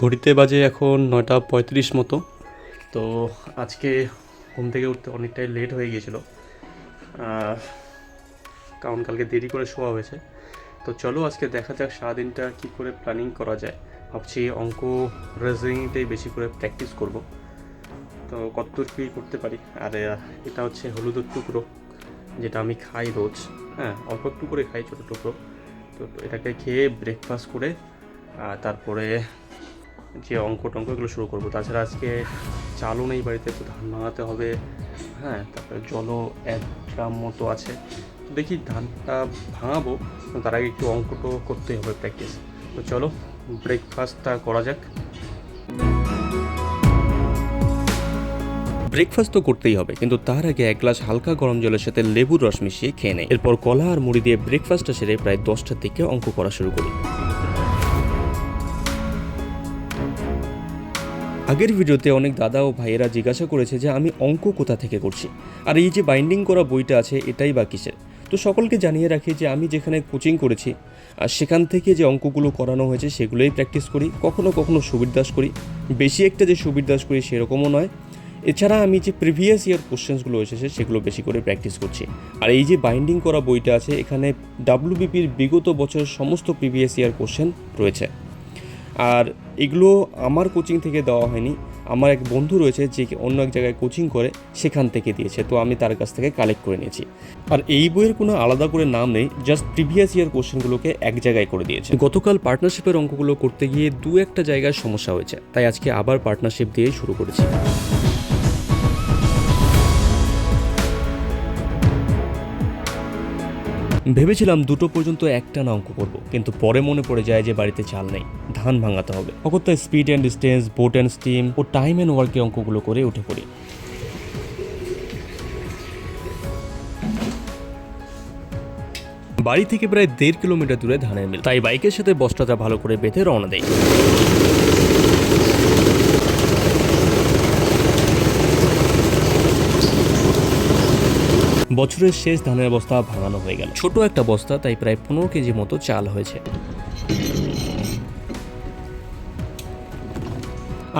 ঘড়িতে বাজে এখন নয়টা পঁয়ত্রিশ মতো। তো আজকে ঘুম থেকে উঠতে অনেকটাই লেট হয়ে গিয়েছিল। কারণ কালকে দেরি করে শোয়া হয়েছে। তো চলো আজকে দেখা যাক সারাদিনটা কী করে প্ল্যানিং করা যায়। ভাবছি অঙ্ক রেজিংটাই বেশি করে প্র্যাকটিস করব। তো কতদূর কী করতে পারি? আর এটা হচ্ছে হলুদের টুকরো, যেটা আমি খাই রোজ। হ্যাঁ অল্প একটু করে খাই ছোটো টুকরো। তো এটাকে খেয়ে ব্রেকফাস্ট করে তারপরে যে অঙ্ক টঙ্ক এগুলো শুরু করব। তাছাড়া আজকে চালও নেই বাড়িতে, তো ধান ভাঙাতে হবে। হ্যাঁ তারপরে জলও এক ড্রাম মতো আছে। তো দেখি ধানটা ভাঙাবো তার আগে একটু অঙ্কটো করতেই হবে প্র্যাকটিস তো চলো ব্রেকফাস্টটা করা যাক। ব্রেকফাস্ট তো করতেই হবে, কিন্তু তার আগে এক গ্লাস হালকা গরম জলের সাথে লেবুর রস মিশিয়ে খেয়ে নেয় এরপর কলা আর মুড়ি দিয়ে ব্রেকফাস্টটা সেরে প্রায় দশটার দিকে অঙ্ক করা শুরু করি। আগের ভিডিওতে অনেক দাদা ও ভাইয়েরা জিজ্ঞাসা করেছে যে আমি অঙ্ক কোথা থেকে করছি। আর এই যে বাইন্ডিং করা বইটা আছে, এটাই বা কিসের? তো সকলকে জানিয়ে রাখি যে আমি যেখানে কোচিং করেছি, আর সেখান থেকে যে অঙ্কগুলো করানো হয়েছে, সেগুলোই প্র্যাকটিস করি, কখনো কখনো সুবির দাস করি। বেশি একটা যে সুবির দাস করি, সেরকমও নয়। এছাড়া আমি যে প্রিভিয়াস ইয়ার কোশ্চেন্সগুলো এসেছে, সেগুলো বেশি করে প্র্যাকটিস করছি। আর এই যে বাইন্ডিং করা বইটা আছে, এখানে ডাব্লিউবিপির বিগত বছরের সমস্ত প্রিভিয়াস ইয়ার কোশ্চেন রয়েছে। আর এগুলো আমার কোচিং থেকে দেওয়া হয়নি। আমার এক বন্ধু রয়েছে যে অন্য এক জায়গায় কোচিং করে, সেখান থেকে দিয়েছে। তো আমি তার কাছ থেকে কালেক্ট করে নিয়েছি। আর এই বইয়ের কোনো আলাদা করে নাম নেই জাস্ট প্রিভিয়াস ইয়ার কোশ্চেনগুলোকে এক জায়গায় করে দিয়েছে। গতকাল পার্টনারশিপের অঙ্কগুলো করতে গিয়ে দু একটা জায়গায় সমস্যা হয়েছে, তাই আজকে আবার পার্টনারশিপ দিয়ে শুরু করেছি। ভেবেছিলাম দুটো পর্যন্ত একটা না অঙ্ক করব, কিন্তু পরে মনে পড়ে যায় যে বাড়িতে চাল নেই। ধান ভাঙাতে হবে। অগত্য speed and distance boat and stream O time and ওয়ার্কের অঙ্কগুলো করে উঠে পড়ি। বাড়ি থেকে প্রায় দেড় কিলোমিটার দূরে ধানের মিল। তাই বাইকের সাথে বস্তাটা ভালো করে বেঁধে রওনা দেয় বছরের শেষ ধানের বস্তা ভাঙানো হয়ে গেল। ছোট একটা বস্তা, তাই প্রায় পনেরো কেজি মতো চাল হয়েছে।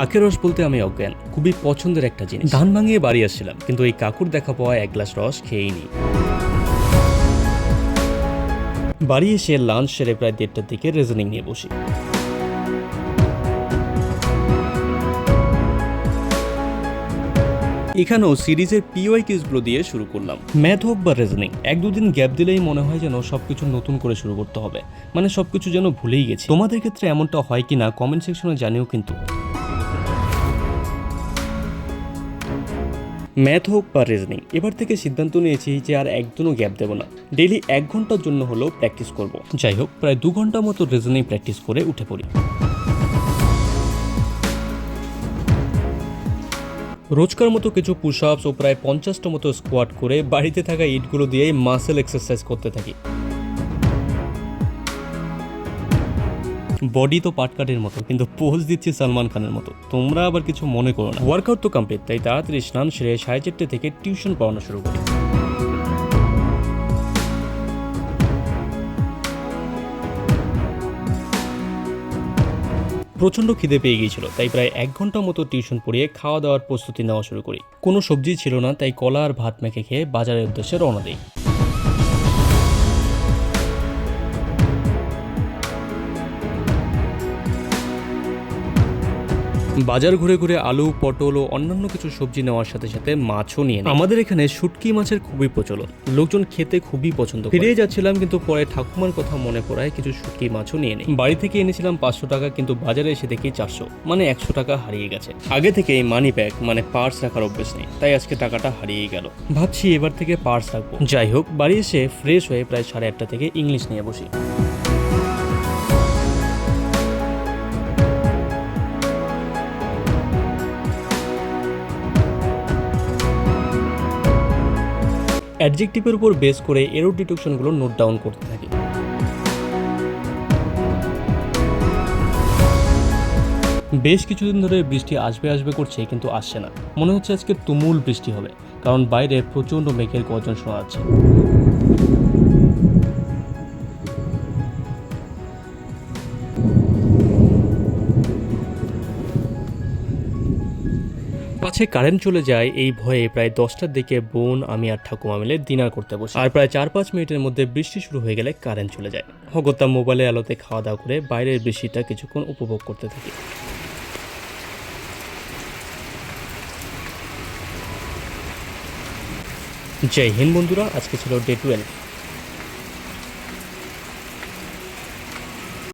আখের রস বলতে আমি অজ্ঞান, খুবই পছন্দের একটা জিনিস। ধান ভাঙিয়ে বাড়ি আসছিলাম, কিন্তু এই কাকুর দেখা পাওয়া এক গ্লাস রস খেয়েই নি। বাড়ি এসে লাঞ্চ সেরে প্রায় দেড়টার দিকে রেজনিং নিয়ে বসি। এখানেও সিরিজের পিওয়াই কিসগুলো দিয়ে শুরু করলাম। ম্যাথ হোক বা রিজনিং, এক দুদিন গ্যাপ দিলেই মনে হয় যেন সবকিছু নতুন করে শুরু করতে হবে। মানে সবকিছু যেন ভুলেই গেছি। তোমাদের ক্ষেত্রে এমনটা হয় কিনা কমেন্ট সেকশনে জানিও কিন্তু। ম্যাথ হোক বা রিজনিং, এবার থেকে সিদ্ধান্ত নিয়েছি যে আর একদিনও গ্যাপ দেবো না। ডেইলি এক ঘণ্টার জন্য হলেও প্র্যাকটিস করব। যাই হোক, প্রায় দু ঘণ্টা মতো রিজনিং প্র্যাকটিস করে উঠে পড়ি। রোজকার মতো কিছু পুশ আপস ও প্রায় পঞ্চাশটা মতো স্কোয়াট করে বাড়িতে থাকা ইটগুলো দিয়েই মাসেল এক্সারসাইজ করতে থাকি। বডি তো পাটকাটের মতো, কিন্তু পোজ দিচ্ছে সালমান খানের মতো। তোমরা আবার কিছু মনে করো না। ওয়ার্কআউট তো কমপ্লিট তাই তাড়াতাড়ি স্নান সেরে সাড়ে চারটে থেকে টিউশন পড়ানো শুরু করি। প্রচণ্ড খিদে পেয়ে গিয়েছিল, তাই প্রায় এক ঘণ্টা মতো টিউশন পড়িয়ে খাওয়া দাওয়ার প্রস্তুতি নেওয়া শুরু করি। কোনো সবজি ছিল না, তাই কলা আর ভাত মেখে খেয়ে বাজারের উদ্দেশ্যে রওনা দিই। বাজার ঘুরে ঘুরে আলু, পটল ও অন্যান্য কিছু সবজি নেওয়ার সাথে সাথে মাছও নিয়ে আমাদের এখানে শুটকি মাছের খুবই প্রচলন। লোকজন খেতে খুবই পছন্দ। ফিরে যাচ্ছিলাম কিন্তু পরে ঠাকুমার কথা মনে পড়ায় কিছু শুটকি মাছও নিয়ে নিই। বাড়ি থেকে এনেছিলাম পাঁচশো টাকা কিন্তু বাজারে এসে দেখি চারশো মানে একশো টাকা হারিয়ে গেছে। আগে থেকে এই মানি ব্যাগ মানে পার্স রাখার অভ্যেস নেই। তাই আজকে টাকাটা হারিয়ে গেল। ভাবছি এবার থেকে পার্স রাখব। যাই হোক, বাড়ি এসে ফ্রেশ হয়ে প্রায় সাড়ে আটটা থেকে ইংলিশ নিয়ে বসি। অ্যাডজেক্টিভের উপর বেস করে এরো ডিটেকশনগুলো নোট ডাউন করতে থাকি। বেশ কিছুদিন ধরে বৃষ্টি আসবে আসবে করছে, কিন্তু আসছে না। মনে হচ্ছে আজকে তুমুল বৃষ্টি হবে, কারণ বাইরে প্রচণ্ড মেঘের গর্জন শোনা যাচ্ছে। পাছে কারেন্ট চলে যায়, এই ভয়ে প্রায় দশটার দিকে বোন, আমি আর ঠাকুমা মিলে ডিনার করতে বসি। আর প্রায় চার পাঁচ মিনিটের মধ্যে বৃষ্টি শুরু হয়ে গেলে কারেন্ট চলে যায়। হগত্যা মোবাইলের আলোতে খাওয়া দাওয়া করে বাইরের বৃষ্টিটা কিছুক্ষণ উপভোগ করতে থাকি। জয় হিন্দ বন্ধুরা, আজকে ছিল ডে টুয়েলভ